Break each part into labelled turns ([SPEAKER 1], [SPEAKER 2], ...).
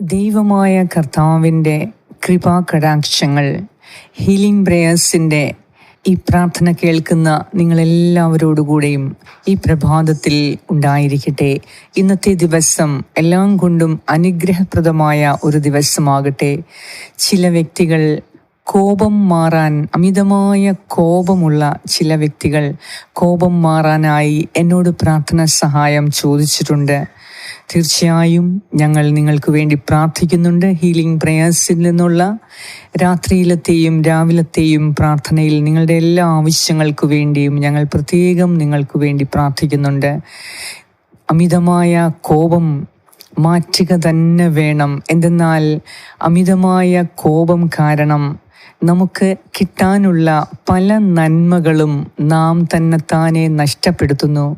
[SPEAKER 1] ദൈവമായ കർത്താവിന്റെ കൃപാകടാക്ഷങ്ങൾ ഹീലിംഗ് പ്രേയേഴ്സിന്റെ ഈ പ്രാർത്ഥന കേൾക്കുന്ന നിങ്ങളെല്ലാവരോടുകൂടെയും ഈ പ്രഭാതത്തിൽ ഉണ്ടായിരിക്കട്ടെ. ഇന്നത്തെ ദിവസം എല്ലാം കൊണ്ടും അനുഗ്രഹപ്രദമായ ഒരു ദിവസമാകട്ടെ. ചില വ്യക്തികൾ കോപം മാറാൻ അമിതമായ കോപമുള്ള ചില വ്യക്തികൾ കോപം മാറാനായി എന്നോട് പ്രാർത്ഥന സഹായം ചോദിച്ചിട്ടുണ്ട്. തീർച്ചയായും ഞങ്ങൾ നിങ്ങൾക്ക് വേണ്ടി പ്രാർത്ഥിക്കുന്നുണ്ട്. ഹീലിംഗ് പ്രേയേഴ്സിൽ നിന്നുള്ള രാത്രിയിലത്തെയും രാവിലത്തെയും പ്രാർത്ഥനയിൽ നിങ്ങളുടെ എല്ലാ ആവശ്യങ്ങൾക്ക് വേണ്ടിയും ഞങ്ങൾ പ്രത്യേകം നിങ്ങൾക്ക് വേണ്ടി പ്രാർത്ഥിക്കുന്നുണ്ട്. അമിതമായ കോപം മാറ്റുക തന്നെ വേണം. എന്തെന്നാൽ അമിതമായ കോപം കാരണം നമുക്ക് കിട്ടാനുള്ള പല നന്മകളും നാം തന്നെത്താനെ നഷ്ടപ്പെടുത്തുന്നു.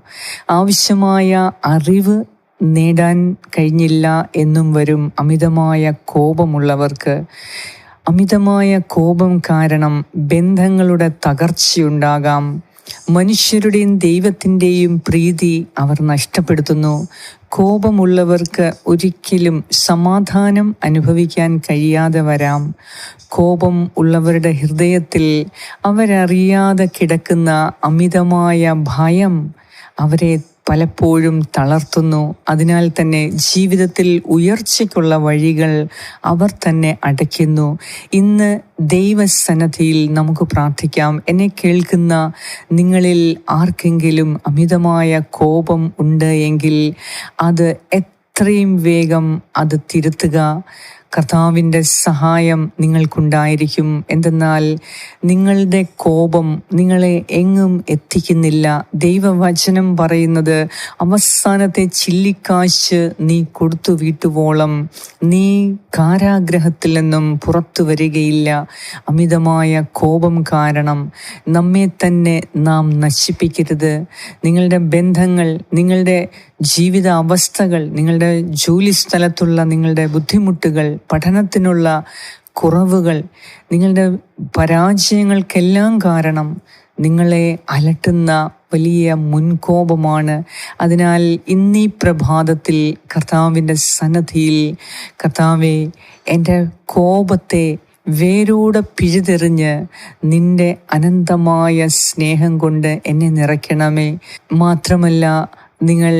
[SPEAKER 1] ആവശ്യമായ അറിവ് നേടാൻ കഴിഞ്ഞില്ല എന്നും വരും അമിതമായ കോപമുള്ളവർക്ക്. അമിതമായ കോപം കാരണം ബന്ധങ്ങളുടെ തകർച്ചയുണ്ടാകാം. മനുഷ്യരുടെയും ദൈവത്തിന്റെയും പ്രീതി അവർ നഷ്ടപ്പെടുത്തുന്നു. കോപമുള്ളവർക്ക് ഒരിക്കലും സമാധാനം അനുഭവിക്കാൻ കഴിയാതെ വരാം. കോപം ഉള്ളവരുടെ ഹൃദയത്തിൽ അവരറിയാതെ കിടക്കുന്ന അമിതമായ ഭയം അവരെ പലപ്പോഴും തളർത്തുന്നു. അതിനാൽ തന്നെ ജീവിതത്തിൽ ഉയർച്ചയ്ക്കുള്ള വഴികൾ അവർ തന്നെ അടയ്ക്കുന്നു. ഇന്ന് ദൈവസന്നദ്ധിയിൽ നമുക്ക് പ്രാർത്ഥിക്കാം. എന്നെ കേൾക്കുന്ന നിങ്ങളിൽ ആർക്കെങ്കിലും അമിതമായ കോപം ഉണ്ട് എങ്കിൽ അത് എത്രയും വേഗം അത് തിരുത്തുക. കർത്താവിന്റെ സഹായം നിങ്ങൾക്കുണ്ടായിരിക്കും. എന്തെന്നാൽ നിങ്ങളുടെ കോപം നിങ്ങളെ എങ്ങും എത്തിക്കുന്നില്ല. ദൈവവചനം പറയുന്നത് അവസാനത്തെ ചില്ലിക്കാശ് നീ കൊടുത്തു വീട്ടുവോളം. നീ കാരാഗ്രഹത്തിൽ നിന്നും പുറത്തു വരികയില്ല. അമിതമായ കോപം കാരണം നമ്മെ തന്നെ നാം നശിപ്പിക്കരുത്. നിങ്ങളുടെ ബന്ധങ്ങൾ നിങ്ങളുടെ ജീവിത അവസ്ഥകൾ നിങ്ങളുടെ ജോലി സ്ഥലത്തുള്ള നിങ്ങളുടെ ബുദ്ധിമുട്ടുകൾ പഠനത്തിനുള്ള കുറവുകൾ നിങ്ങളുടെ പരാജയങ്ങൾക്കെല്ലാം കാരണം നിങ്ങളെ അലട്ടുന്ന വലിയ മുൻകോപമാണ്. അതിനാൽ ഇന്നീ പ്രഭാതത്തിൽ കർത്താവിന്റെ സന്നദ്ധിയിൽ കർത്താവെ എന്റെ കോപത്തെ വേരോടെ പിഴുതെറിഞ്ഞ് നിന്റെ അനന്തമായ സ്നേഹം കൊണ്ട് എന്നെ നിറയ്ക്കണമേ. മാത്രമല്ല നിങ്ങൾ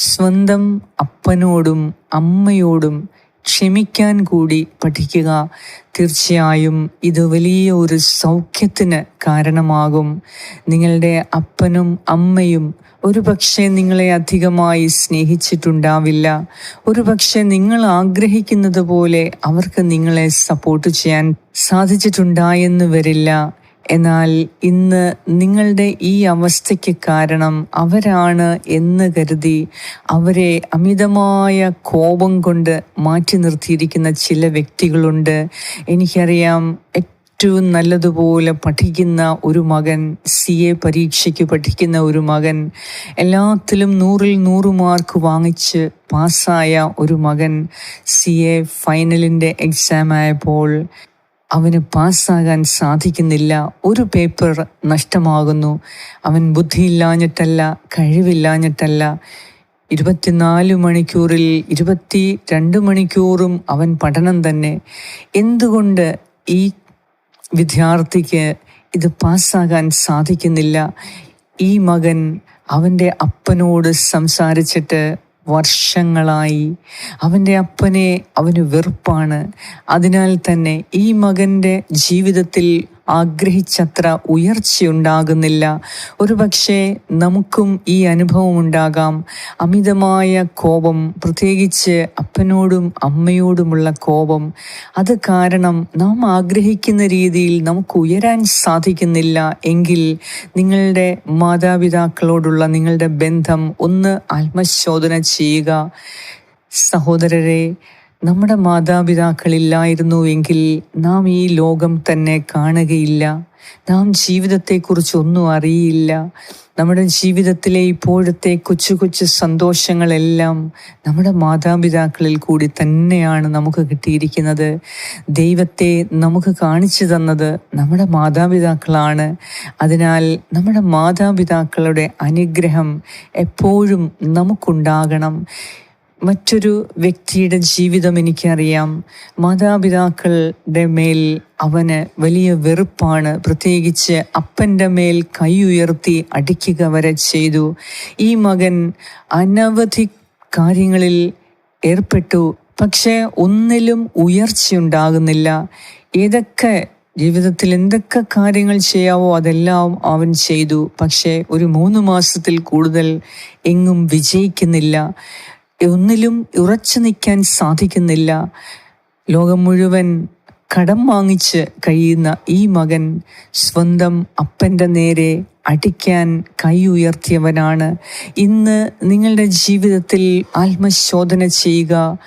[SPEAKER 1] സ്വന്തം അപ്പനോടും അമ്മയോടും ക്ഷമിക്കാൻ കൂടി പഠിക്കുക തീർച്ചയായും ഇത് വലിയ ഒരു സൗഖ്യത്തിന് കാരണമാകും. നിങ്ങളുടെ അപ്പനും അമ്മയും ഒരു പക്ഷേ നിങ്ങളെ അധികമായി സ്നേഹിച്ചിട്ടുണ്ടാവില്ല. ഒരു പക്ഷേ നിങ്ങൾ ആഗ്രഹിക്കുന്നത് പോലെ അവർക്ക് നിങ്ങളെ സപ്പോർട്ട് ചെയ്യാൻ സാധിച്ചിട്ടുണ്ടായെന്ന് വരില്ല. എന്നാൽ ഇന്ന് നിങ്ങളുടെ ഈ അവസ്ഥയ്ക്ക് കാരണം അവരാണ് എന്ന് കരുതി അവരെ അമിതമായ കോപം കൊണ്ട് മാറ്റി നിർത്തിയിരിക്കുന്ന ചില വ്യക്തികളുണ്ട്. എനിക്കറിയാം ഏറ്റവും നല്ലതുപോലെ പഠിക്കുന്ന ഒരു മകൻ സി എ പരീക്ഷയ്ക്ക് പഠിക്കുന്ന ഒരു മകൻ എല്ലാത്തിലും നൂറിൽ നൂറ് മാർക്ക് വാങ്ങിച്ച് പാസ്സായ ഒരു മകൻ സി എ ഫൈനലിന്റെ എക്സാം ആയപ്പോൾ അവന് പാസ്സാകാൻ സാധിക്കുന്നില്ല. ഒരു പേപ്പർ നഷ്ടമാകുന്നു. അവൻ ബുദ്ധിയില്ലാഞ്ഞിട്ടല്ല കഴിവില്ലാഞ്ഞിട്ടല്ല. ഇരുപത്തിനാല് മണിക്കൂറിൽ ഇരുപത്തി രണ്ട് മണിക്കൂറും അവൻ പഠനം തന്നെ. എന്തുകൊണ്ട് ഈ വിദ്യാർത്ഥിക്ക് ഇത് പാസ്സാകാൻ സാധിക്കുന്നില്ല? ഈ മകൻ അവന്റെ അപ്പനോട് സംസാരിച്ചിട്ട് വർഷങ്ങളായി അവന്റെ അപ്പനെ അവന് വെറുപ്പാണ്. അതിനാൽ തന്നെ ഈ മകന്റെ ജീവിതത്തിൽ ആഗ്രഹിച്ചത്ര ഉയർച്ചയുണ്ടാകുന്നില്ല. ഒരുപക്ഷെ നമുക്കും ഈ അനുഭവം ഉണ്ടാകാം അമിതമായ കോപം പ്രത്യേകിച്ച് അപ്പനോടും അമ്മയോടുമുള്ള കോപം. അത് കാരണം നാം ആഗ്രഹിക്കുന്ന രീതിയിൽ നമുക്ക് ഉയരാൻ സാധിക്കുന്നില്ല എങ്കിൽ നിങ്ങളുടെ മാതാപിതാക്കളോടുള്ള നിങ്ങളുടെ ബന്ധം ഒന്ന് ആത്മശോധന ചെയ്യുക. സഹോദരരെ നമ്മുടെ മാതാപിതാക്കളില്ലായിരുന്നു എങ്കിൽ നാം ഈ ലോകം തന്നെ കാണുകയില്ല. നാം ജീവിതത്തെക്കുറിച്ച് ഒന്നും അറിയില്ല. നമ്മുടെ ജീവിതത്തിലെ ഇപ്പോഴത്തെ കൊച്ചു കൊച്ചു സന്തോഷങ്ങളെല്ലാം നമ്മുടെ മാതാപിതാക്കളിൽ കൂടി തന്നെയാണ് നമുക്ക് കിട്ടിയിരിക്കുന്നത്. ദൈവത്തെ നമുക്ക് കാണിച്ചു തന്നത് നമ്മുടെ മാതാപിതാക്കളാണ്. അതിനാൽ നമ്മുടെ മാതാപിതാക്കളുടെ അനുഗ്രഹം എപ്പോഴും നമുക്കുണ്ടാകണം. മറ്റൊരു വ്യക്തിയുടെ ജീവിതം എനിക്കറിയാം. മാതാപിതാക്കളുടെ മേൽ അവന് വലിയ വെറുപ്പാണ്. പ്രത്യേകിച്ച് അപ്പന്റെ മേൽ കൈ ഉയർത്തി അടിക്കുക വരെ ചെയ്തു. ഈ മകൻ അനവധി കാര്യങ്ങളിൽ ഏർപ്പെട്ടു. പക്ഷേ ഒന്നിലും ഉയർച്ചയുണ്ടാകുന്നില്ല ഏതൊക്കെ ജീവിതത്തിൽ എന്തൊക്കെ കാര്യങ്ങൾ ചെയ്യാവോ അതെല്ലാം അവൻ ചെയ്തു. പക്ഷേ ഒരു മൂന്ന് മാസത്തിൽ കൂടുതൽ എങ്ങും വിജയിക്കുന്നില്ല. ഒന്നിലും ഉറച്ചു നിൽക്കാൻ സാധിക്കുന്നില്ല. ലോകം മുഴുവൻ കടം വാങ്ങിച്ച് കഴിയുന്ന ഈ മകൻ സ്വന്തം അപ്പന്റെ നേരെ അടിക്കാൻ കൈ ഉയർത്തിയവനാണ്. ഇന്ന് നിങ്ങളുടെ ജീവിതത്തിൽ ആത്മശോധന ചെയ്യുക.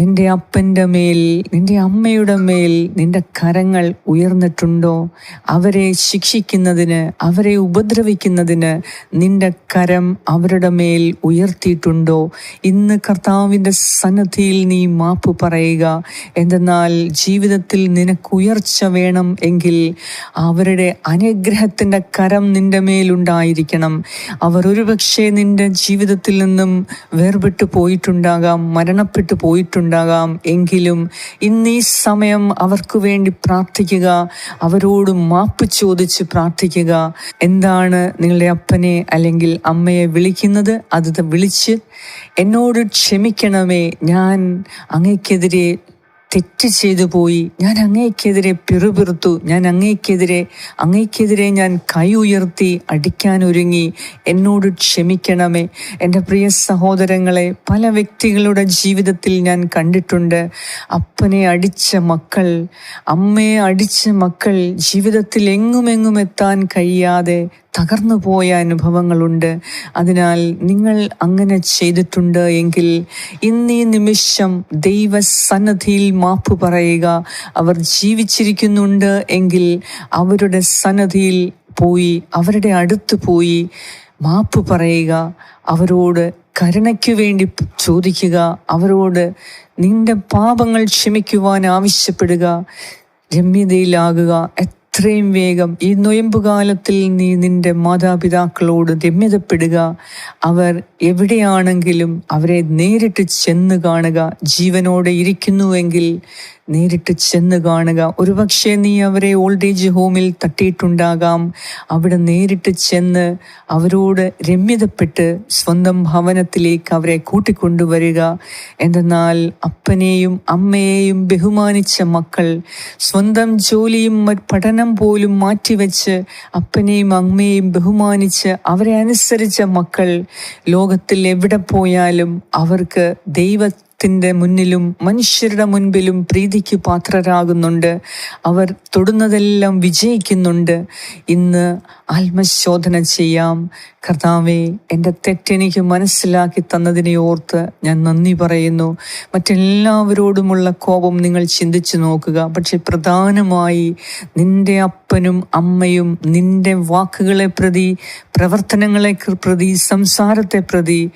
[SPEAKER 1] നിന്റെ അപ്പന്റെ മേൽ നിന്റെ അമ്മയുടെ മേൽ നിന്റെ കരങ്ങൾ ഉയർന്നിട്ടുണ്ടോ? അവരെ ശിക്ഷിക്കുന്നതിന് അവരെ ഉപദ്രവിക്കുന്നതിന് നിന്റെ കരം അവരുടെ മേൽ ഉയർത്തിയിട്ടുണ്ടോ? ഇന്ന് കർത്താവിന്റെ സന്നദ്ധിയിൽ നീ മാപ്പ് പറയുക. എന്തെന്നാൽ ജീവിതത്തിൽ നിനക്ക് ഉയർച്ച വേണം എങ്കിൽ അവരുടെ അനുഗ്രഹത്തിന്റെ കരം നിന്റെ മേലുണ്ടായിരിക്കണം. അവർ ഒരുപക്ഷെ നിന്റെ ജീവിതത്തിൽ നിന്നും വേർപെട്ടു പോയിട്ടുണ്ടാകാം മരണപ്പെട്ടു പോയിട്ടുണ്ടാകാം. എങ്കിലും ഇന്ന് സമയം അവർക്ക് വേണ്ടി പ്രാർത്ഥിക്കുക അവരോട് മാപ്പ് ചോദിച്ച് പ്രാർത്ഥിക്കുക. എന്താണ് നിങ്ങളുടെ അപ്പനെ അല്ലെങ്കിൽ അമ്മയെ വിളിക്കുന്നത്? അത് വിളിച്ച് എന്നോട് ക്ഷമിക്കണമേ ഞാൻ അങ്ങയ്ക്കെതിരെ തെറ്റ് ചെയ്തു പോയി. ഞാൻ അങ്ങേക്കെതിരെ പിറുപിറുത്തു. ഞാൻ അങ്ങേക്കെതിരെ അങ്ങേക്കെതിരെ ഞാൻ കൈ ഉയർത്തി അടിക്കാൻ ഒരുങ്ങി. എന്നോട് ക്ഷമിക്കണമേ. എന്റെ പ്രിയ സഹോദരങ്ങളെ പല വ്യക്തികളുടെ ജീവിതത്തിൽ ഞാൻ കണ്ടിട്ടുണ്ട്. അപ്പനെ അടിച്ച മക്കൾ അമ്മയെ അടിച്ച മക്കൾ ജീവിതത്തിൽ എങ്ങുമെങ്ങും എത്താൻ കഴിയാതെ തകർന്നു പോയ അനുഭവങ്ങളുണ്ട്. അതിനാൽ നിങ്ങൾ അങ്ങനെ ചെയ്തിട്ടുണ്ട് എങ്കിൽ ഇന്നീ നിമിഷം ദൈവസന്നദ്ധിയിൽ മാപ്പ് പറയുക. അവർ ജീവിച്ചിരിക്കുന്നുണ്ട് എങ്കിൽ അവരുടെ സന്നദ്ധിയിൽ പോയി അവരുടെ അടുത്ത് പോയി മാപ്പ് പറയുക. അവരോട് കരുണയ്ക്കു വേണ്ടി ചോദിക്കുക. അവരോട് നിന്റെ പാപങ്ങൾ ക്ഷമിക്കുവാൻ ആവശ്യപ്പെടുക. രമ്യതയിലാകുക. എത്രയും വേഗം ഈ നൊയമ്പ് കാലത്തിൽ നീ നിന്റെ മാതാപിതാക്കളോട് രമ്യതപ്പെടുക. അവർ എവിടെയാണെങ്കിലും അവരെ നേരിട്ട് ചെന്ന് കാണുക. ജീവനോടെ ഇരിക്കുന്നുവെങ്കിൽ നേരിട്ട് ചെന്ന് കാണുക. ഒരുപക്ഷെ നീ അവരെ ഓൾഡ് ഏജ് ഹോമിൽ തട്ടിയിട്ടുണ്ടാകാം. അവിടെ നേരിട്ട് ചെന്ന് അവരോട് രമ്യതപ്പെട്ട് സ്വന്തം ഭവനത്തിലേക്ക് അവരെ കൂട്ടിക്കൊണ്ടുവരിക. എന്തെന്നാൽ അപ്പനെയും അമ്മയെയും ബഹുമാനിച്ച മക്കൾ സ്വന്തം ജോലിയും പഠനം പോലും മാറ്റിവെച്ച് അപ്പനെയും അമ്മയെയും ബഹുമാനിച്ച് അവരെ അനുസരിച്ച മക്കൾ ലോകത്തിൽ എവിടെ പോയാലും അവർക്ക് ദൈവ ദൈവത്തിന്റെ മുന്നിലും മനുഷ്യരുടെ മുൻപിലും പ്രീതിക്ക് പാത്രരാകുന്നുണ്ട്. അവർ തൊടുന്നതെല്ലാം വിജയിക്കുന്നുണ്ട്. ഇന്ന് ആത്മശോധന ചെയ്യാം. കർത്താവെ എന്റെ തെറ്റെനിക്ക് മനസ്സിലാക്കി തന്നതിനെ ഓർത്ത് ഞാൻ നന്ദി പറയുന്നു. മറ്റെല്ലാവരോടുമുള്ള കോപം നിങ്ങൾ ചിന്തിച്ചു നോക്കുക. പക്ഷെ പ്രധാനമായി നിന്റെ അപ്പനും അമ്മയും നിന്റെ വാക്കുകളെ പ്രതി പ്രവർത്തനങ്ങളെ പ്രതി സംസാരത്തെ പ്രതി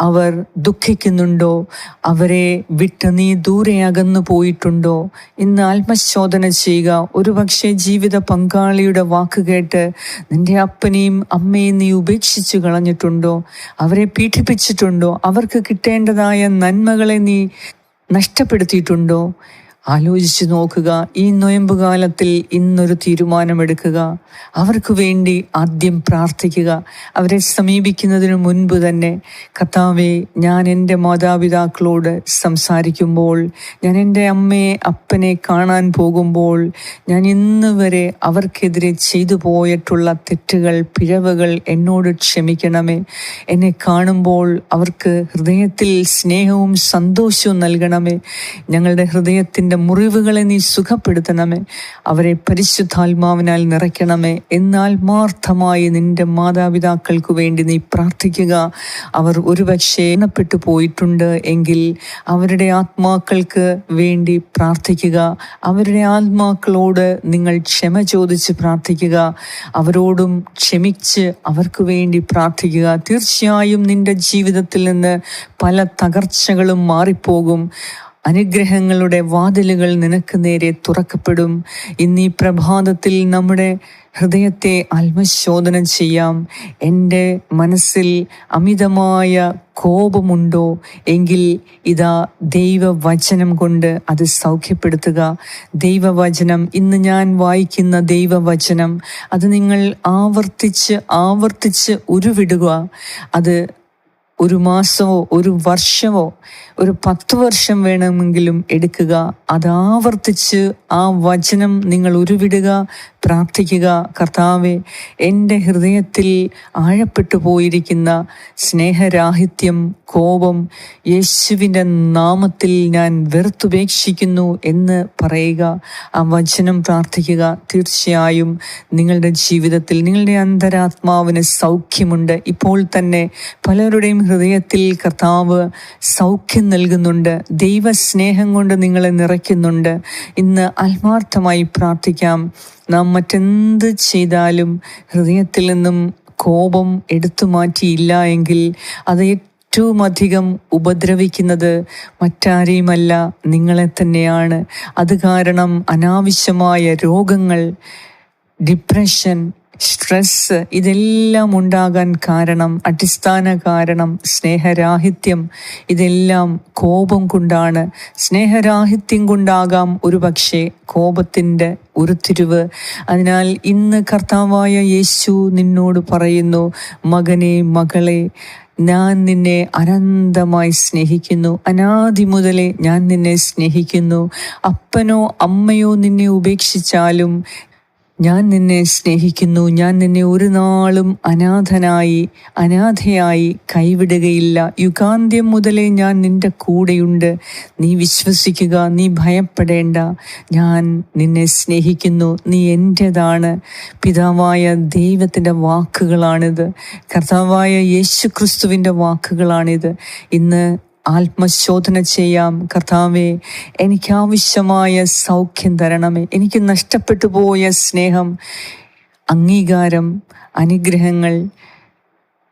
[SPEAKER 1] അവർ ദുഃഖിക്കുന്നുണ്ടോ? അവരെ വിട്ട് നീ ദൂരെ അകന്നു പോയിട്ടുണ്ടോ? ഇന്ന് ആത്മശോധന ചെയ്യുക. ഒരുപക്ഷെ ജീവിത പങ്കാളിയുടെ വാക്ക് കേട്ട് നിന്റെ അപ്പനെയും അമ്മയും നീ ഉപേക്ഷിച്ചു കളഞ്ഞിട്ടുണ്ടോ? അവരെ പീഡിപ്പിച്ചിട്ടുണ്ടോ? അവർക്ക് കിട്ടേണ്ടതായ നന്മകളെ നീ നഷ്ടപ്പെടുത്തിയിട്ടുണ്ടോ? ആലോചിച്ച് നോക്കുക. ഈ നൊയമ്പ് കാലത്തിൽ ഇന്നൊരു തീരുമാനമെടുക്കുക. അവർക്ക് വേണ്ടി ആദ്യം പ്രാർത്ഥിക്കുക. അവരെ സമീപിക്കുന്നതിന് മുൻപ് തന്നെ കർത്താവെ ഞാൻ എന്റെ മാതാപിതാക്കളോട് സംസാരിക്കുമ്പോൾ ഞാൻ എന്റെ അമ്മയെ അപ്പനെ കാണാൻ പോകുമ്പോൾ ഞാൻ ഇന്ന് വരെ അവർക്കെതിരെ ചെയ്തു പോയിട്ടുള്ള തെറ്റുകൾ പിഴവുകൾ എന്നോട് ക്ഷമിക്കണമേ. എന്നെ കാണുമ്പോൾ അവർക്ക് ഹൃദയത്തിൽ സ്നേഹവും സന്തോഷവും നൽകണമേ. ഞങ്ങളുടെ ഹൃദയത്തിന്റെ അവന്റെ മുറിവുകളെ നീ സുഖപ്പെടുത്തണമേ. അവരെ പരിശുദ്ധാത്മാവിനാൽ നിറയ്ക്കണമേ. എന്നാൽ മാർത്ഥമായി നിന്റെ മാതാപിതാക്കൾക്ക് വേണ്ടി നീ പ്രാർത്ഥിക്കുക. അവർ ഒരുപക്ഷെ എണ്ണപ്പെട്ടു പോയിട്ടുണ്ട് എങ്കിൽ അവരുടെ ആത്മാക്കൾക്ക് വേണ്ടി പ്രാർത്ഥിക്കുക. അവരുടെ ആത്മാക്കളോട് നിങ്ങൾ ക്ഷമ ചോദിച്ച് പ്രാർത്ഥിക്കുക. അവരോടും ക്ഷമിച്ച് അവർക്ക് വേണ്ടി പ്രാർത്ഥിക്കുക. തീർച്ചയായും നിന്റെ ജീവിതത്തിൽ നിന്ന് പല തകർച്ചകളും മാറിപ്പോകും. അനുഗ്രഹങ്ങളുടെ വാതിലുകൾ നിനക്ക് നേരെ തുറക്കപ്പെടും. ഇന്നീ പ്രഭാതത്തിൽ നമ്മുടെ ഹൃദയത്തെ ആത്മശോധനം ചെയ്യാം. എന്റെ മനസ്സിൽ അമിതമായ കോപമുണ്ടോ? എങ്കിൽ ഇതാ ദൈവവചനം കൊണ്ട് അത് സൗഖ്യപ്പെടുത്തുക. ദൈവവചനം ഇന്ന് ഞാൻ വായിക്കുന്ന ദൈവവചനം അത് നിങ്ങൾ ആവർത്തിച്ച് ആവർത്തിച്ച് ഉരുവിടുക. അത് ഒരു മാസമോ ഒരു വർഷമോ ഒരു പത്ത് വർഷം വേണമെങ്കിലും എടുക്കുക. അതാവർത്തിച്ച് ആ വചനം നിങ്ങൾ ഉരുവിടുക പ്രാർത്ഥിക്കുക. കർത്താവെ എന്റെ ഹൃദയത്തിൽ ആഴപ്പെട്ടു പോയിരിക്കുന്ന സ്നേഹരാഹിത്യം കോപം യേശുവിന്റെ നാമത്തിൽ ഞാൻ വെറുത്തുപേക്ഷിക്കുന്നു എന്ന് പറയുക. ആ വചനം പ്രാർത്ഥിക്കുക. തീർച്ചയായും നിങ്ങളുടെ ജീവിതത്തിൽ നിങ്ങളുടെ അന്തരാത്മാവിന് സൗഖ്യമുണ്ട്. ഇപ്പോൾ തന്നെ പലരുടെയും ഹൃദയത്തിൽ കർത്താവ് സൗഖ്യം നൽകുന്നുണ്ട്. ദൈവസ്നേഹം കൊണ്ട് നിങ്ങളെ നിറയ്ക്കുന്നുണ്ട്. ഇന്ന് ആത്മാർത്ഥമായി പ്രാർത്ഥിക്കാം. നാം മറ്റെന്ത് ചെയ്താലും ഹൃദയത്തിൽ നിന്നും കോപം എടുത്തു മാറ്റിയില്ല എങ്കിൽ അത് ഏറ്റവും അധികം ഉപദ്രവിക്കുന്നത് മറ്റാരെയുമല്ല നിങ്ങളെ തന്നെയാണ്. അത് കാരണം അനാവശ്യമായ രോഗങ്ങൾ ഡിപ്രഷൻ സ്ട്രെസ് ഇതെല്ലാം ഉണ്ടാകാൻ കാരണം അടിസ്ഥാന കാരണം സ്നേഹരാഹിത്യം. ഇതെല്ലാം കോപം കൊണ്ടാണ്. സ്നേഹരാഹിത്യം കൊണ്ടാകാം ഒരു പക്ഷേ കോപത്തിന്റെ ഉരുത്തിരിവ്. അതിനാൽ ഇന്ന് കർത്താവായ യേശു നിന്നോട് പറയുന്നു മകനെ മകളെ ഞാൻ നിന്നെ അനന്തമായി സ്നേഹിക്കുന്നു. അനാദി മുതലേ ഞാൻ നിന്നെ സ്നേഹിക്കുന്നു. അപ്പനോ അമ്മയോ നിന്നെ ഉപേക്ഷിച്ചാലും ഞാൻ നിന്നെ സ്നേഹിക്കുന്നു. ഞാൻ നിന്നെ ഒരു നാളും അനാഥനായി അനാഥയായി കൈവിടുകയില്ല. യുഗാന്ത്യം മുതലേ ഞാൻ നിന്റെ കൂടെയുണ്ട്. നീ വിശ്വസിക്കുക നീ ഭയപ്പെടേണ്ട. ഞാൻ നിന്നെ സ്നേഹിക്കുന്നു. നീ എന്റെതാണ് പിതാവായ ദൈവത്തിന്റെ വാക്കുകളാണിത്. കർത്താവായ യേശു ക്രിസ്തുവിന്റെ വാക്കുകളാണിത്. ഇന്ന് ആത്മശോധന ചെയ്യാം. കർത്താവെ എനിക്ക് ആവശ്യമായ സൗഖ്യം തരണമേ. എനിക്ക് നഷ്ടപ്പെട്ടു പോയ സ്നേഹം അംഗീകാരം അനുഗ്രഹങ്ങൾ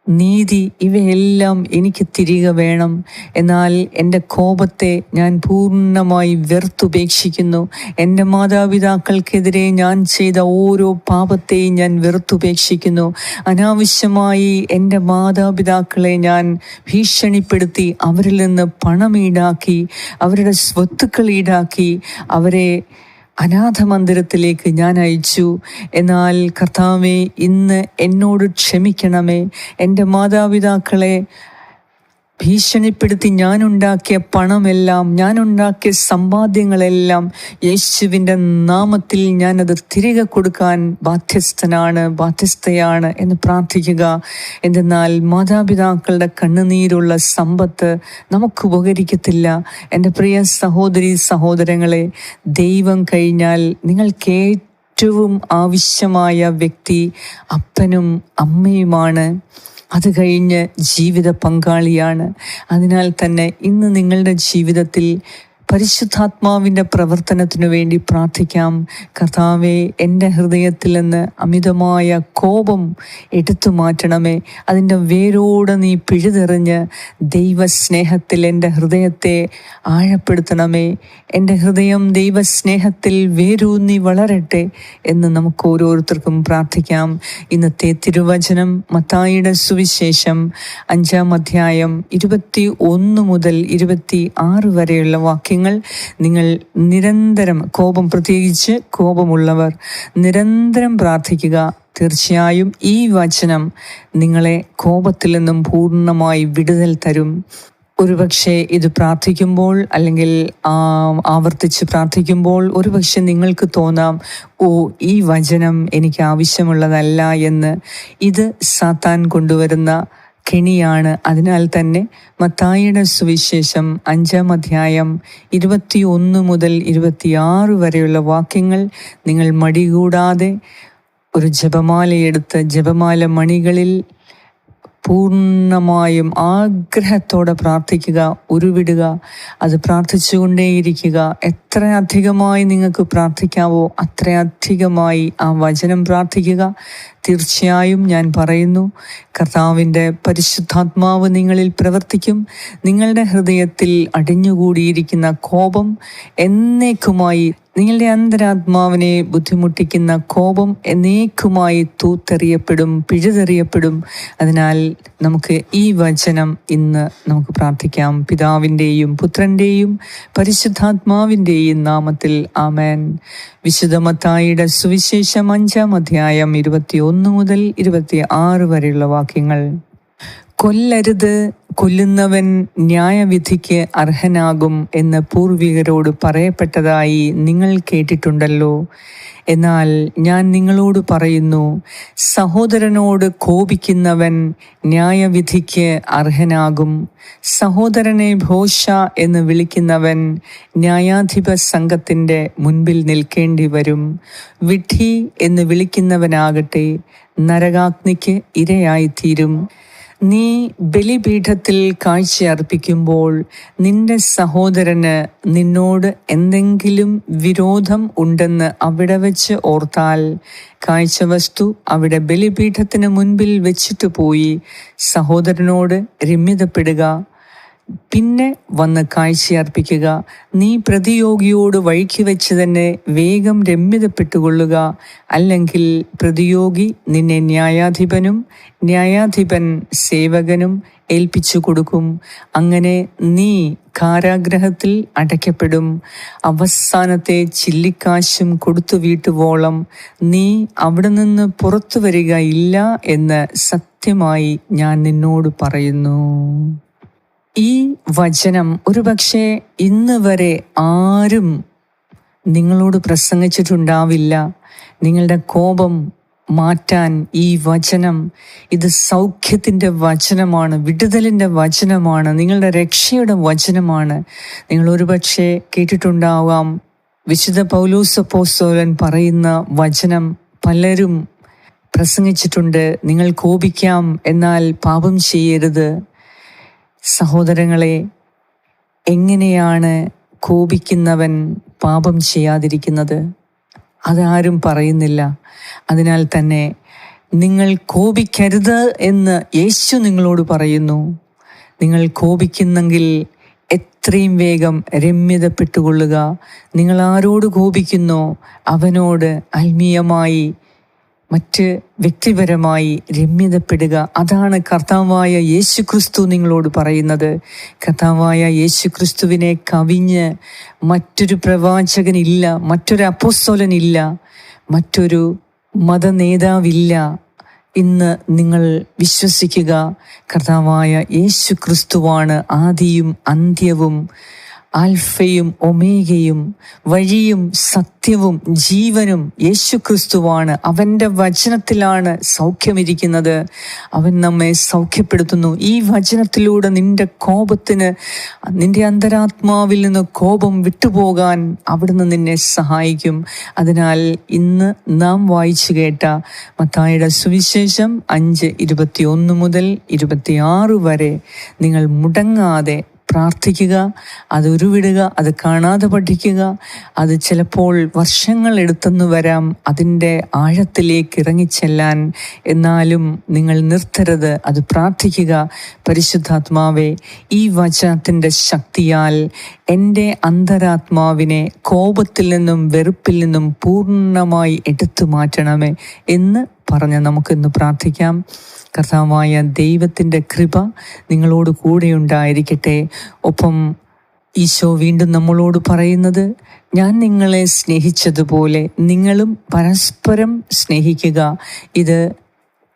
[SPEAKER 1] നീതി ഇവയെല്ലാം എനിക്ക് തിരികെ വേണം. എന്നാൽ എന്റെ കോപത്തെ ഞാൻ പൂർണമായി വെറുത്തുപേക്ഷിക്കുന്നു. എന്റെ മാതാപിതാക്കൾക്കെതിരെ ഞാൻ ചെയ്ത ഓരോ പാപത്തെയും ഞാൻ വെറുത്തുപേക്ഷിക്കുന്നു. അനാവശ്യമായി എന്റെ മാതാപിതാക്കളെ ഞാൻ ഭീഷണിപ്പെടുത്തി അവരിൽ നിന്ന് പണം ഈടാക്കി അവരുടെ സ്വത്തുക്കൾ ഈടാക്കി അവരെ അനാഥ മന്ദിരത്തിലേക്ക് ഞാൻ അയച്ചു. എന്നാൽ കർത്താവെ ഇന്ന് എന്നോട് ക്ഷമിക്കണമേ. എന്റെ മാതാപിതാക്കളെ ഭീഷണിപ്പെടുത്തി ഞാനുണ്ടാക്കിയ പണമെല്ലാം ഞാനുണ്ടാക്കിയ സമ്പാദ്യങ്ങളെല്ലാം യേശുവിന്റെ നാമത്തിൽ ഞാനത് തിരികെ കൊടുക്കാൻ ബാധ്യസ്ഥനാണ് ബാധ്യസ്ഥയാണ് എന്ന് പ്രാർത്ഥിക്കുക. എന്തെന്നാൽ മാതാപിതാക്കളുടെ കണ്ണുനീരുള്ള സമ്പത്ത് നമുക്ക് ഉപകരിക്കത്തില്ല. എന്റെ പ്രിയ സഹോദരി സഹോദരങ്ങളെ ദൈവം കഴിഞ്ഞാൽ നിങ്ങൾക്ക് ഏറ്റവും ആവശ്യമായ വ്യക്തി അപ്പനും അമ്മയുമാണ്. അത് കഴിഞ്ഞ് ജീവിത പങ്കാളിയാണ്. അതിനാൽ തന്നെ ഇന്ന് നിങ്ങളുടെ ജീവിതത്തിൽ പരിശുദ്ധാത്മാവിന്റെ പ്രവർത്തനത്തിനു വേണ്ടി പ്രാർത്ഥിക്കാം. കർത്താവെ എന്റെ ഹൃദയത്തിൽ നിന്ന് അമിതമായ കോപം എടുത്തു മാറ്റണമേ. അതിന്റെ വേരോട് നീ പിഴുതെറിഞ്ഞ് ദൈവസ്നേഹത്തിൽ എന്റെ ഹൃദയത്തെ ആഴപ്പെടുത്തണമേ. എന്റെ ഹൃദയം ദൈവസ്നേഹത്തിൽ വേരൂന്നി വളരട്ടെ എന്ന് നമുക്ക് ഓരോരുത്തർക്കും പ്രാർത്ഥിക്കാം. ഇന്നത്തെ തിരുവചനം മത്തായിയുടെ സുവിശേഷം അഞ്ചാം അധ്യായം ഇരുപത്തി ഒന്ന് മുതൽ ഇരുപത്തി ആറ് വരെയുള്ള വാക്യങ്ങൾ നിങ്ങൾ നിരന്തരം കോപം പ്രത്യേകിച്ച് കോപമുള്ളവർ നിരന്തരം പ്രാർത്ഥിക്കുക. തീർച്ചയായും ഈ വചനം നിങ്ങളെ കോപത്തിൽ നിന്നും പൂർണമായി വിടുതൽ തരും. ഒരുപക്ഷെ ഇത് പ്രാർത്ഥിക്കുമ്പോൾ അല്ലെങ്കിൽ ആവർത്തിച്ച് പ്രാർത്ഥിക്കുമ്പോൾ ഒരുപക്ഷെ നിങ്ങൾക്ക് തോന്നാം ഓ ഈ വചനം എനിക്ക് ആവശ്യമുള്ളതല്ല എന്ന്. ഇത് സാത്താൻ കൊണ്ടുവരുന്ന കെണിയാണ്. അതിനാൽ തന്നെ മത്തായിയുടെ സുവിശേഷം അഞ്ചാം അധ്യായം ഇരുപത്തി ഒന്ന് മുതൽ ഇരുപത്തിയാറ് വരെയുള്ള വാക്യങ്ങൾ നിങ്ങൾ മടികൂടാതെ ഒരു ജപമാലയെടുത്ത് ജപമാല മണികളിൽ പൂർണമായും ആഗ്രഹത്തോടെ പ്രാർത്ഥിക്കുക ഉരുവിടുക അത് പ്രാർത്ഥിച്ചുകൊണ്ടേയിരിക്കുക. എത്ര അധികമായി നിങ്ങൾക്ക് പ്രാർത്ഥിക്കാവോ അത്രയധികമായി ആ വചനം പ്രാർത്ഥിക്കുക. തീർച്ചയായും ഞാൻ പറയുന്നു കർത്താവിന്റെ പരിശുദ്ധാത്മാവ് നിങ്ങളിൽ പ്രവർത്തിക്കും. നിങ്ങളുടെ ഹൃദയത്തിൽ അടിഞ്ഞുകൂടിയിരിക്കുന്ന കോപം എന്നേക്കുമായി നിങ്ങളുടെ അന്തരാത്മാവിനെ ബുദ്ധിമുട്ടിക്കുന്ന കോപം എന്നേക്കുമായി തൂത്തെറിയപ്പെടും പിഴുതെറിയപ്പെടും. അതിനാൽ നമുക്ക് ഈ വചനം ഇന്ന് നമുക്ക് പ്രാർത്ഥിക്കാം. പിതാവിന്റെയും പുത്രന്റെയും പരിശുദ്ധാത്മാവിന്റെയും നാമത്തിൽ ആമേൻ. വിശുദ്ധമത്തായിയുടെ സുവിശേഷം അഞ്ചാം അധ്യായം ഇരുപത്തി ഒന്ന് മുതൽ ഇരുപത്തി ആറ് വരെയുള്ള വാക്യങ്ങൾ. കൊല്ലരുത് കൊല്ലുന്നവൻ ന്യായവിധിക്ക് അർഹനാകും എന്ന് പൂർവികരോട് പറയപ്പെട്ടതായി നിങ്ങൾ കേട്ടിട്ടുണ്ടല്ലോ. എന്നാൽ ഞാൻ നിങ്ങളോട് പറയുന്നു സഹോദരനോട് കോപിക്കുന്നവൻ ന്യായവിധിക്ക് അർഹനാകും. സഹോദരനെ ഭോഷ എന്ന് വിളിക്കുന്നവൻ ന്യായാധിപ സംഘത്തിന്റെ മുൻപിൽ നിൽക്കേണ്ടി വരും വിഡ്ഢി എന്ന് വിളിക്കുന്നവനാകട്ടെ നരകാഗ്നിക്ക് ഇരയായിത്തീരും. നീ ബലിപീഠത്തിൽ കാഴ്ചയർപ്പിക്കുമ്പോൾ നിന്റെ സഹോദരന് നിന്നോട് എന്തെങ്കിലും വിരോധം ഉണ്ടെന്ന് അവിടെ വെച്ച് ഓർത്താൽ കാഴ്ചവസ്തു അവിടെ ബലിപീഠത്തിന് മുൻപിൽ വെച്ചിട്ട് പോയി. സഹോദരനോട് രമ്യതപ്പെടുക. പിന്നെ വന്ന് കാഴ്ചയർപ്പിക്കുക. നീ പ്രതിയോഗിയോട് വഴിക്ക് വെച്ച് തന്നെ വേഗം രമ്യതപ്പെട്ടുകൊള്ളുക. അല്ലെങ്കിൽ പ്രതിയോഗി നിന്നെ ന്യായാധിപനും ന്യായാധിപൻ സേവകനും ഏൽപ്പിച്ചു കൊടുക്കും. അങ്ങനെ നീ കാരാഗ്രഹത്തിൽ അടയ്ക്കപ്പെടും. അവസാനത്തെ ചില്ലിക്കാശും കൊടുത്തു വീട്ടുവോളം നീ അവിടെ നിന്ന് പുറത്തു വരികയില്ല എന്ന് സത്യമായി ഞാൻ നിന്നോട് പറയുന്നു. ഈ വചനം ഒരുപക്ഷെ ഇന്ന് വരെ ആരും നിങ്ങളോട് പ്രസംഗിച്ചിട്ടുണ്ടാവില്ല. നിങ്ങളുടെ കോപം മാറ്റാൻ ഈ വചനം ഇത് സൗഖ്യത്തിന്റെ വചനമാണ് വിടുതലിന്റെ വചനമാണ് നിങ്ങളുടെ രക്ഷയുടെ വചനമാണ്. നിങ്ങൾ ഒരുപക്ഷെ കേട്ടിട്ടുണ്ടാവാം. വിശുദ്ധ പൗലോസപ്പോസ്തോലൻ പറയുന്ന വചനം പലരും പ്രസംഗിച്ചിട്ടുണ്ട്. നിങ്ങൾ കോപിക്കാം എന്നാൽ പാപം ചെയ്യരുത്. സഹോദരങ്ങളെ എങ്ങനെയാണ് കോപിക്കുന്നവൻ പാപം ചെയ്യാതിരിക്കുന്നത്? അതാരും പറയുന്നില്ല. അതിനാൽ തന്നെ നിങ്ങൾ കോപിക്കരുത് എന്ന് യേശു നിങ്ങളോട് പറയുന്നു. നിങ്ങൾ കോപിക്കുന്നെങ്കിൽ എത്രയും വേഗം രമ്യതപ്പെട്ടുകൊള്ളുക. നിങ്ങൾ ആരോട് കോപിക്കുന്നോ? അവനോട് ആത്മീയമായി മറ്റ് വ്യക്തിപരമായി രമ്യതപ്പെടുക. അതാണ് കർത്താവായ യേശു ക്രിസ്തു നിങ്ങളോട് പറയുന്നത്. കർത്താവായ യേശു ക്രിസ്തുവിനെ കവിഞ്ഞ് മറ്റൊരു പ്രവാചകനില്ല മറ്റൊരു അപ്പോസ്തോലനില്ല മറ്റൊരു മതനേതാവില്ല ഇന്ന് നിങ്ങൾ വിശ്വസിക്കുക. കർത്താവായ യേശു ക്രിസ്തുവാണ് ആദിയും അന്ത്യവും. ആൽഫയും ഒമേഗയും വഴിയും സത്യവും ജീവനും യേശു ക്രിസ്തുവാണ് അവന്റെ വചനത്തിലാണ് സൗഖ്യമിരിക്കുന്നത്. അവൻ നമ്മെ സൗഖ്യപ്പെടുത്തുന്നു. ഈ വചനത്തിലൂടെ നിന്റെ കോപത്തിന് നിന്റെ അന്തരാത്മാവിൽ നിന്ന് കോപം വിട്ടുപോകാൻ അവിടുന്ന് നിന്നെ സഹായിക്കും. അതിനാൽ ഇന്ന് നാം വായിച്ചു കേട്ട മത്തായുടെ സുവിശേഷം അഞ്ച് ഇരുപത്തി മുതൽ ഇരുപത്തിയാറ് വരെ നിങ്ങൾ മുടങ്ങാതെ പ്രാർത്ഥിക്കുക അത് ഉരുവിടുക അത് കാണാതെ പഠിക്കുക അത് ചിലപ്പോൾ വർഷങ്ങൾ എടുത്തെന്ന് വരാം അതിന്റെ ആഴത്തിലേക്ക് ഇറങ്ങിച്ചെല്ലാൻ. എന്നാലും നിങ്ങൾ നിർത്തരുത് അത് പ്രാർത്ഥിക്കുക. പരിശുദ്ധാത്മാവെ ഈ വചനത്തിന്റെ ശക്തിയാൽ എന്റെ അന്തരാത്മാവിനെ കോപത്തിൽ നിന്നും വെറുപ്പിൽ നിന്നും പൂർണമായി എടുത്തു മാറ്റണമേ എന്ന് പറഞ്ഞ് നമുക്കിന്ന് പ്രാർത്ഥിക്കാം. കർത്താവായ ദൈവത്തിന്റെ കൃപ നിങ്ങളോട് കൂടെ ഉണ്ടായിരിക്കട്ടെ. ഒപ്പം ഈശോ വീണ്ടും നമ്മളോട് പറയുന്നത് ഞാൻ നിങ്ങളെ സ്നേഹിച്ചതുപോലെ നിങ്ങളും പരസ്പരം സ്നേഹിക്കുക. ഇത്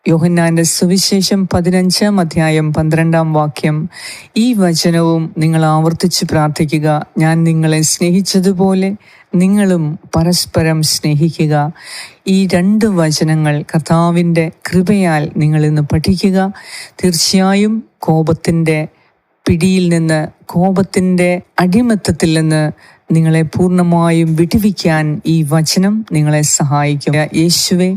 [SPEAKER 1] യോഹന്നാന്റെ സുവിശേഷം പതിനഞ്ചാം അധ്യായം പന്ത്രണ്ടാം വാക്യം. ഈ വചനവും നിങ്ങൾ ആവർത്തിച്ച് പ്രാർത്ഥിക്കുക. ഞാൻ നിങ്ങളെ സ്നേഹിച്ചതുപോലെ നിങ്ങളും പരസ്പരം സ്നേഹിക്കുക. ഈ രണ്ട് വചനങ്ങൾ കർത്താവിന്റെ കൃപയാൽ നിങ്ങൾ ഇന്ന് പഠിക്കുക. തീർച്ചയായും കോപത്തിന്റെ പിടിയിൽ നിന്ന് കോപത്തിന്റെ അടിമത്തത്തിൽ നിന്ന് നിങ്ങളെ പൂർണമായും വിടുവിക്കാൻ ഈ വചനം നിങ്ങളെ സഹായിക്കും. യേശുവെ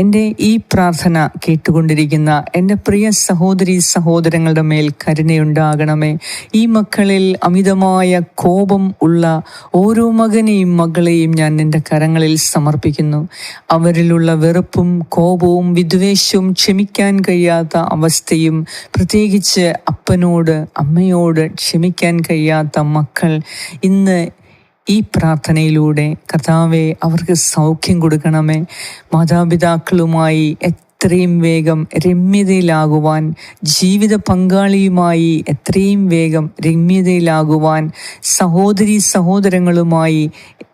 [SPEAKER 1] എന്റെ ഈ പ്രാർത്ഥന കേട്ടുകൊണ്ടിരിക്കുന്ന എന്റെ പ്രിയ സഹോദരി സഹോദരങ്ങളുടെ മേൽ കരുണയുണ്ടാകണമേ. ഈ മക്കളിൽ അമിതമായ കോപം ഉള്ള ഓരോ മകനെയും മകളെയും ഞാൻ നിന്റെ കരങ്ങളിൽ സമർപ്പിക്കുന്നു. അവരിലുള്ള വെറുപ്പും കോപവും വിദ്വേഷവും ക്ഷമിക്കാൻ കഴിയാത്ത അവസ്ഥയും പ്രത്യേകിച്ച് അപ്പനോട് അമ്മയോട് ക്ഷമിക്കാൻ കഴിയാത്ത മക്കൾ ഇന്ന് ഈ പ്രാർത്ഥനയിലൂടെ കർത്താവെ അവർക്ക് സൗഖ്യം കൊടുക്കണമേ. മാതാപിതാക്കളുമായി എത്രയും വേഗം രമ്യതയിലാകുവാൻ ജീവിത പങ്കാളിയുമായി എത്രയും വേഗം രമ്യതയിലാകുവാൻ സഹോദരി സഹോദരങ്ങളുമായി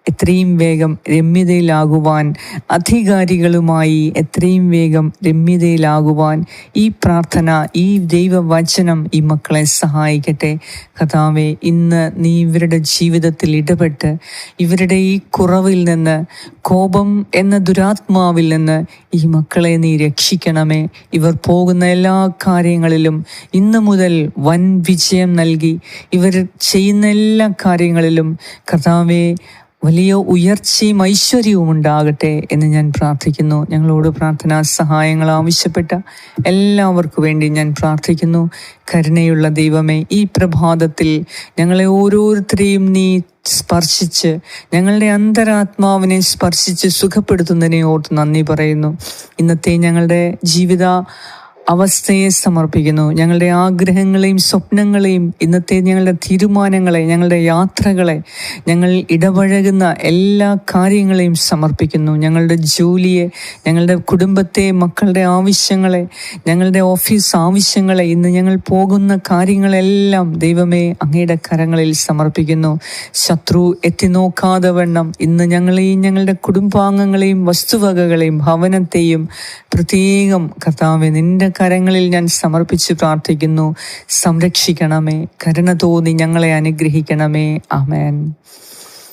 [SPEAKER 1] എത്രയും വേഗം രമ്യതയിലാകുവാൻ അധികാരികളുമായി എത്രയും വേഗം രമ്യതയിലാകുവാൻ ഈ പ്രാർത്ഥന ഈ ദൈവവചനം ഈ മക്കളെ സഹായിക്കട്ടെ. കഥാവെ ഇന്ന് നീ ഇവരുടെ ജീവിതത്തിൽ ഇടപെട്ട് ഇവരുടെ ഈ കുറവിൽ നിന്ന് കോപം എന്ന ദുരാത്മാവിൽ നിന്ന് ഈ മക്കളെ നീ രക്ഷിക്കണമേ. ഇവർ പോകുന്ന എല്ലാ കാര്യങ്ങളിലും ഇന്നു മുതൽ വൻ വിജയം നൽകി. ഇവർ ചെയ്യുന്ന എല്ലാ കാര്യങ്ങളിലും കർത്താവെ വലിയ ഉയർച്ചയും ഐശ്വര്യവും ഉണ്ടാകട്ടെ എന്ന് ഞാൻ പ്രാർത്ഥിക്കുന്നു. ഞങ്ങളോട് പ്രാർത്ഥനാ സഹായങ്ങൾ ആവശ്യപ്പെട്ട എല്ലാവർക്കും വേണ്ടി ഞാൻ പ്രാർത്ഥിക്കുന്നു. കരുണയുള്ള ദൈവമേ ഈ പ്രഭാതത്തിൽ ഞങ്ങളെ ഓരോരുത്തരെയും നീ സ്പർശിച്ച് ഞങ്ങളുടെ അന്തരാത്മാവിനെ സ്പർശിച്ച് സുഖപ്പെടുത്തുന്നതിനെ ഓർത്ത് നന്ദി പറയുന്നു. ഇന്നത്തെ ഞങ്ങളുടെ ജീവിത അവസ്ഥയെ സമർപ്പിക്കുന്നു. ഞങ്ങളുടെ ആഗ്രഹങ്ങളെയും സ്വപ്നങ്ങളെയും ഇന്നത്തെ ഞങ്ങളുടെ തീരുമാനങ്ങളെ ഞങ്ങളുടെ യാത്രകളെ ഞങ്ങൾ ഇടപഴകുന്ന എല്ലാ കാര്യങ്ങളെയും സമർപ്പിക്കുന്നു. ഞങ്ങളുടെ ജോലിയെ ഞങ്ങളുടെ കുടുംബത്തെ മക്കളുടെ ആവശ്യങ്ങളെ ഞങ്ങളുടെ ഓഫീസ് ആവശ്യങ്ങളെ ഇന്ന് ഞങ്ങൾ പോകുന്ന കാര്യങ്ങളെല്ലാം ദൈവമേ അങ്ങയുടെ കരങ്ങളിൽ സമർപ്പിക്കുന്നു. ശത്രു എത്തി നോക്കാതെ വണ്ണം ഇന്ന് ഞങ്ങളെയും ഞങ്ങളുടെ കുടുംബാംഗങ്ങളെയും വസ്തുവകകളെയും ഭവനത്തെയും പ്രത്യേകം കർത്താവെ നിന്റെ കരങ്ങളിൽ ഞാൻ സമർപ്പിച്ച് പ്രാർത്ഥിക്കുന്നു. സംരക്ഷിക്കണമേ. കരുണ തോന്നി ഞങ്ങളെ അനുഗ്രഹിക്കണമേ. ആമേൻ.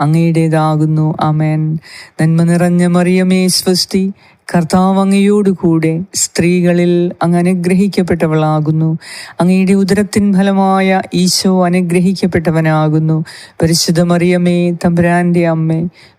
[SPEAKER 1] അങ്ങയുടേതാകുന്നു. അമേൻ നന്മ നിറഞ്ഞ മറിയമേ സ്വസ്തി. കർത്താവ് അങ്ങയോടുകൂടെ സ്ത്രീകളിൽ അങ്ങ് അനുഗ്രഹിക്കപ്പെട്ടവളാകുന്നു. അങ്ങയുടെ ഉദരത്തിൻ ഫലമായ ഈശോ അനുഗ്രഹിക്കപ്പെട്ടവനാകുന്നു. പരിശുദ്ധ മറിയമേ തമ്പുരാന്റെ അമ്മേ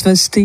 [SPEAKER 1] സ്വസ്തി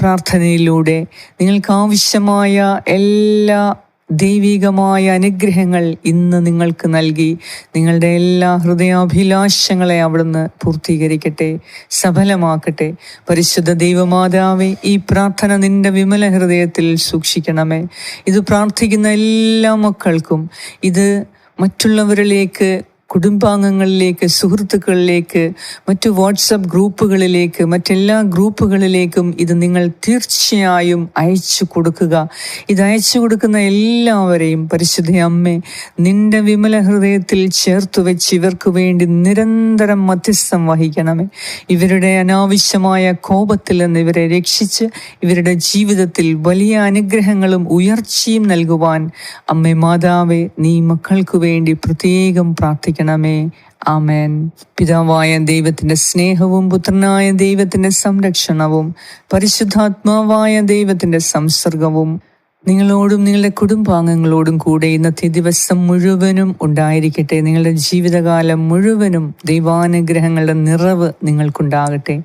[SPEAKER 1] പ്രാർത്ഥനയിലൂടെ നിങ്ങൾക്ക് ആവശ്യമായ എല്ലാ ദൈവികമായ അനുഗ്രഹങ്ങൾ ഇന്ന് നിങ്ങൾക്ക് നൽകി. നിങ്ങളുടെ എല്ലാ ഹൃദയാഭിലാഷങ്ങളെ അവിടുന്ന് പൂർത്തീകരിക്കട്ടെ സഫലമാക്കട്ടെ. പരിശുദ്ധ ദൈവമാതാവെ ഈ പ്രാർത്ഥന നിന്റെ വിമല ഹൃദയത്തിൽ സൂക്ഷിക്കണമേ. ഇത് പ്രാർത്ഥിക്കുന്ന എല്ലാ മക്കൾക്കും ഇത് മറ്റുള്ളവരിലേക്ക് കുടുംബാംഗങ്ങളിലേക്ക് സുഹൃത്തുക്കളിലേക്ക് മറ്റു വാട്സപ്പ് ഗ്രൂപ്പുകളിലേക്ക് മറ്റെല്ലാ ഗ്രൂപ്പുകളിലേക്കും ഇത് നിങ്ങൾ തീർച്ചയായും അയച്ചു കൊടുക്കുക. ഇത് അയച്ചു കൊടുക്കുന്ന എല്ലാവരെയും പരിശുദ്ധ അമ്മേ നിന്റെ വിമല ഹൃദയത്തിൽ ചേർത്തു വെച്ച് ഇവർക്ക് വേണ്ടി നിരന്തരം മധ്യസ്ഥം വഹിക്കണമേ. ഇവരുടെ അനാവശ്യമായ കോപത്തിൽ നിന്ന് ഇവരെ രക്ഷിച്ച് ഇവരുടെ ജീവിതത്തിൽ വലിയ അനുഗ്രഹങ്ങളും ഉയർച്ചയും നൽകുവാൻ അമ്മേ മാതാവേ നീ മക്കൾക്ക് വേണ്ടി പ്രത്യേകം പ്രാർത്ഥിക്കണം പ്രാർത്ഥിക്കണമേ. ആമേൻ. പിതാവായ ദൈവത്തിന്റെ സ്നേഹവും പുത്രനായ ദൈവത്തിന്റെ സംരക്ഷണവും പരിശുദ്ധാത്മാവായ ദൈവത്തിന്റെ സംസർഗവും നിങ്ങളോടും നിങ്ങളുടെ കുടുംബാംഗങ്ങളോടും കൂടെ ഇന്നത്തെ ദിവസം മുഴുവനും ഉണ്ടായിരിക്കട്ടെ. നിങ്ങളുടെ ജീവിതകാലം മുഴുവനും ദൈവാനുഗ്രഹങ്ങളുടെ നിറവ് നിങ്ങൾക്കുണ്ടാകട്ടെ.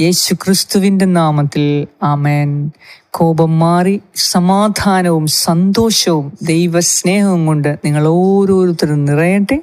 [SPEAKER 1] യേശു ക്രിസ്തുവിന്റെ നാമത്തിൽ ആമേൻ. കോപം മാറി സമാധാനവും സന്തോഷവും ദൈവസ്നേഹവും കൊണ്ട് നിങ്ങൾ ഓരോരുത്തരും നിറയട്ടെ.